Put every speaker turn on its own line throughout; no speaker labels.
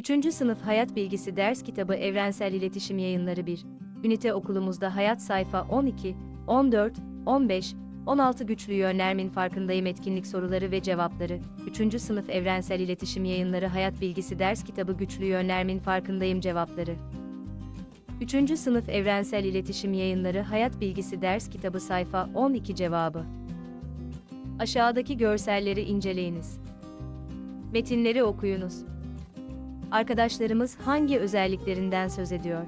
3. Sınıf Hayat Bilgisi Ders Kitabı Evrensel İletişim Yayınları 1. Ünite okulumuzda hayat sayfa 12, 14, 15, 16 güçlü yönlermin farkındayım etkinlik soruları ve cevapları. 3. Sınıf Evrensel İletişim Yayınları Hayat Bilgisi Ders Kitabı Güçlü Yönlermin farkındayım cevapları. 3. Sınıf Evrensel İletişim Yayınları Hayat Bilgisi Ders Kitabı sayfa 12 cevabı. Aşağıdaki görselleri inceleyiniz. Metinleri okuyunuz. Arkadaşlarımız hangi özelliklerinden söz ediyor?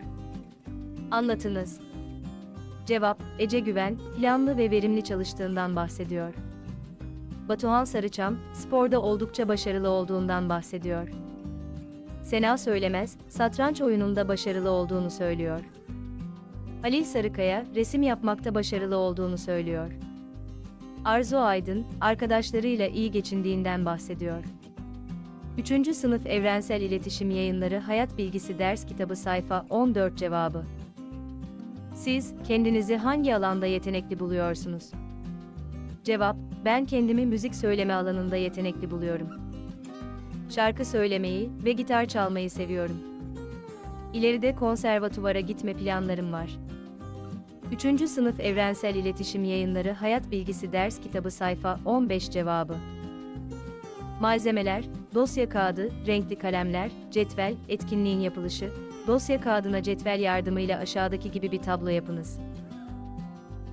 Anlatınız. Cevap, Ece Güven, planlı ve verimli çalıştığından bahsediyor. Batuhan Sarıçam, sporda oldukça başarılı olduğundan bahsediyor. Sena Söylemez, satranç oyununda başarılı olduğunu söylüyor. Halil Sarıkaya, resim yapmakta başarılı olduğunu söylüyor. Arzu Aydın, arkadaşlarıyla iyi geçindiğinden bahsediyor. 3. Sınıf Evrensel İletişim Yayınları Hayat Bilgisi Ders Kitabı sayfa 14 cevabı. Siz kendinizi hangi alanda yetenekli buluyorsunuz? Cevap: Ben kendimi müzik söyleme alanında yetenekli buluyorum. Şarkı söylemeyi ve gitar çalmayı seviyorum. İleride konservatuvara gitme planlarım var. 3. Sınıf Evrensel İletişim Yayınları Hayat Bilgisi Ders Kitabı sayfa 15 cevabı. Malzemeler, dosya kağıdı, renkli kalemler, cetvel, etkinliğin yapılışı, dosya kağıdına cetvel yardımıyla aşağıdaki gibi bir tablo yapınız.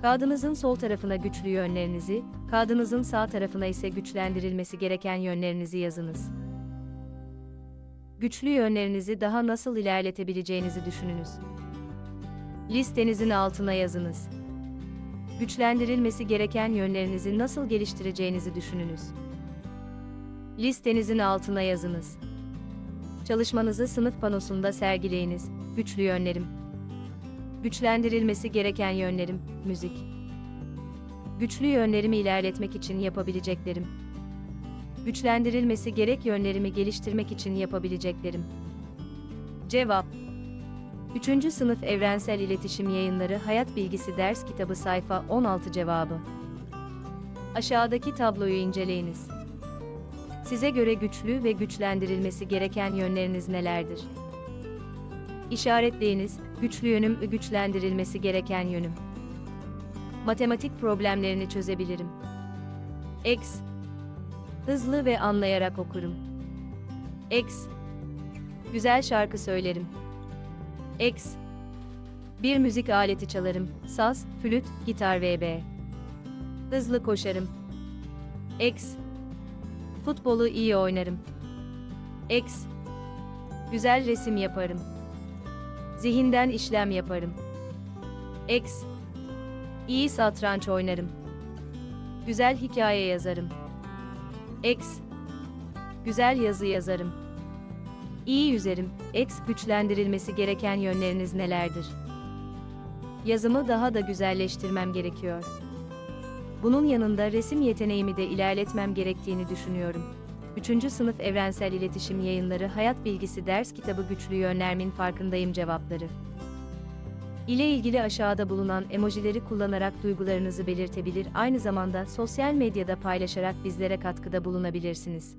Kağıdınızın sol tarafına güçlü yönlerinizi, kağıdınızın sağ tarafına ise güçlendirilmesi gereken yönlerinizi yazınız. Güçlü yönlerinizi daha nasıl ilerletebileceğinizi düşününüz. Listenizin altına yazınız. Güçlendirilmesi gereken yönlerinizi nasıl geliştireceğinizi düşününüz. Listenizin altına yazınız. Çalışmanızı sınıf panosunda sergileyiniz. Güçlü yönlerim. Güçlendirilmesi gereken yönlerim, müzik. Güçlü yönlerimi ilerletmek için yapabileceklerim. Güçlendirilmesi gerek yönlerimi geliştirmek için yapabileceklerim. Cevap 3. Sınıf Evrensel İletişim Yayınları Hayat Bilgisi Ders Kitabı sayfa 16 cevabı. Aşağıdaki tabloyu inceleyiniz. Size göre güçlü ve güçlendirilmesi gereken yönleriniz nelerdir? İşaretleyiniz, güçlü yönüm, güçlendirilmesi gereken yönüm. Matematik problemlerini çözebilirim. X. Hızlı ve anlayarak okurum. X. Güzel şarkı söylerim. X. Bir müzik aleti çalarım. Saz, flüt, gitar vb. Hızlı koşarım. X. Futbolu iyi oynarım. X. Güzel resim yaparım. Zihinden işlem yaparım. X. İyi satranç oynarım. Güzel hikaye yazarım. X. Güzel yazı yazarım. İyi yüzerim. X güçlendirilmesi gereken yönleriniz nelerdir? Yazımı daha da güzelleştirmem gerekiyor. Bunun yanında resim yeteneğimi de ilerletmem gerektiğini düşünüyorum. 3. Sınıf Evrensel İletişim Yayınları Hayat Bilgisi Ders Kitabı Güçlü Yönlermin Farkındayım cevapları. ile ilgili aşağıda bulunan emojileri kullanarak duygularınızı belirtebilir, aynı zamanda sosyal medyada paylaşarak bizlere katkıda bulunabilirsiniz.